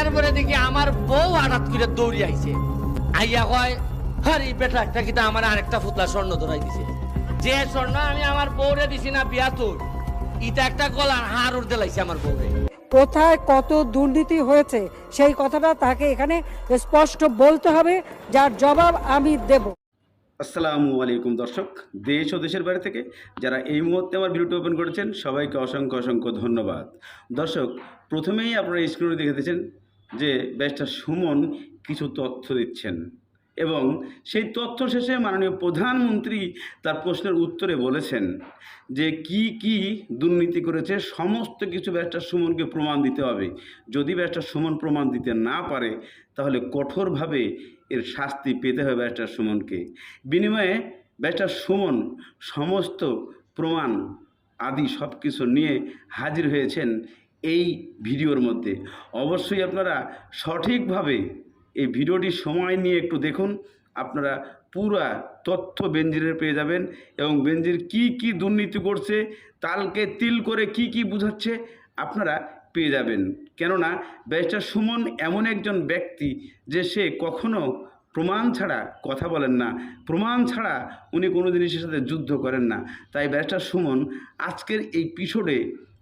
এরপরে দেখি আমার বউ হঠাৎ করে দৌড়ি আইছে। আইয়া কয় আরে বেটা একটা কিটা আমার আরেকটা ফুতলা স্বর্ণ ধরাই দিছে। যে স্বর্ণ আমি আমার বউরে দিছি না বিয়া তোর। ইটা একটা গলার হার উঠতে লাইছে আমার বউরে। কোথায় কত দুর্নীতি হয়েছে সেই কথাটা তাকে এখানে স্পষ্ট বলতে হবে যার জবাব আমি দেব। আসসালামু আলাইকুম দর্শক দেশ ও দেশের বাইরে থেকে যারা এই মুহূর্তে আমার ভিডিওটি ওপেন করেছেন সবাইকে অসংখ্য অসংখ্য ধন্যবাদ। দর্শক প্রথমেই আপনারা স্ক্রিনে দেখেছেন যে ব্যারিস্টার সুমন কিছু তথ্য দিচ্ছেন। এবং সেই তথ্য শেষে মাননীয় প্রধানমন্ত্রী তার প্রশ্নের উত্তরে বলেছেন যে কি কি দুর্নীতি করেছে, সমস্ত কিছু ব্যারিস্টার সুমনকে প্রমাণ দিতে হবে। যদি ব্যারিস্টার সুমন প্রমাণ দিতে না পারে, তাহলে কঠোরভাবে এর শাস্তি পেতে হবে ব্যারিস্টার সুমনকে। বিনিময়ে ব্যারিস্টার সুমন সমস্ত প্রমাণ, আদি সব কিছু নিয়ে হাজির হয়েছেন এই ভিডিওর মধ্যে। অবশ্যই আপনারা সঠিকভাবে এই ভিডিওটি সময় নিয়ে একটু দেখুন। আপনারা পুরা তথ্য বেঞ্জিরের পেয়ে যাবেন এবং বেঞ্জির কি কি দুর্নীতি করছে, তালকে তিল করে কি কি বুঝাচ্ছে আপনারা পেয়ে যাবেন। কেননা, ব্যারিস্টার সুমন এমন একজন ব্যক্তি যে সে কখনো প্রমাণ ছাড়া কথা বলেন না। প্রমাণ ছাড়া উনি কোনো জিনিসের সাথে যুদ্ধ করেন না। তাই ব্যারিস্টার সুমন আজকের এই পিছনে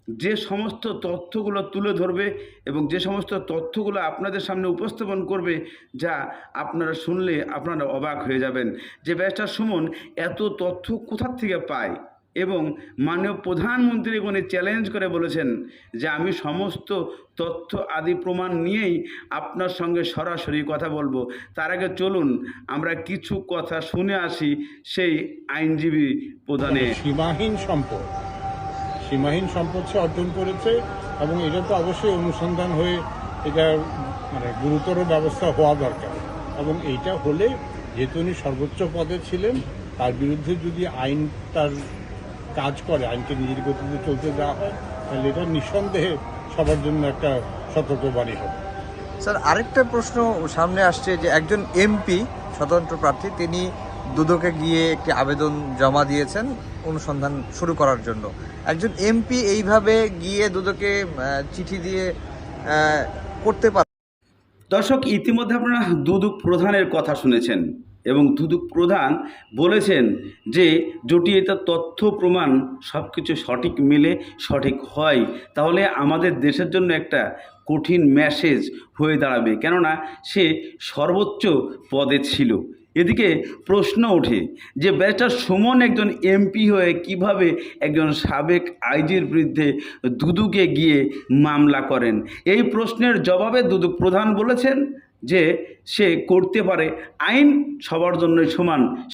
যে সমস্ত তথ্যগুলো তুলে ধরবে এবং যে সমস্ত তথ্যগুলো আপনাদের সামনে উপস্থাপন করবে, যা আপনারা শুনলে আপনারা অবাক হয়ে যাবেন। যে ব্যারিস্টার সুমন এত তথ্য কোথার থেকে পায় এবং মাননীয় প্রধানমন্ত্রী উনি চ্যালেঞ্জ করে বলেছেন যে আমি সমস্ত তথ্য আদি প্রমাণ নিয়েই আপনার সঙ্গে সরাসরি কথা বলব। তার আগে চলুন, আমরা কিছু কথা শুনে আসি সেই আইনজীবী প্রধানের। সীমাহীন সম্পদ। সীমাহীন সম্পদ সে অর্জন করেছে এবং এটা তো অবশ্যই অনুসন্ধান হয়ে এটা মানে গুরুতর ব্যবস্থা হওয়া দরকার। এবং এইটা হলে যেহেতু উনি সর্বোচ্চ পদে ছিলেন, তার বিরুদ্ধে যদি আইন তার কাজ করে, আইনকে নিজের গতিতে চলতে দেওয়া হয়, তাহলে এটা নিঃসন্দেহে সবার জন্য একটা সতর্কবাণী হবে। স্যার, আরেকটা প্রশ্ন সামনে আসছে যে একজন এমপি, স্বতন্ত্র প্রার্থী, তিনি দুদকে গিয়ে একটি আবেদন জমা দিয়েছেন। অনুসন্ধান শুরু করার জন্য। একজন এমপি এইভাবে গিয়ে দুদকে চিঠি দিয়ে করতে পারে দর্শক, ইতিমধ্যে আপনারা দুদক প্রধানের কথা শুনেছেন এবং দুদক প্রধান বলেছেন যে যদি এটা তথ্য, প্রমাণ সব কিছু সঠিক মিলে সঠিক হয়। তাহলে আমাদের দেশের জন্য একটা কঠিন মেসেজ হয়ে দাঁড়াবে। কেননা সে সর্বোচ্চ পদে ছিল। এদিকে প্রশ্ন ওঠে যে, ব্যারিস্টার সুমন একজন এমপি হয়ে কীভাবে একজন সাবেক আইজির বিরুদ্ধে দুদুকে গিয়ে মামলা করেন? এই প্রশ্নের জবাবে দুদুক প্রধান বলেছেন যে, সে করতে পারে। আইন সবার জন্যই সমান।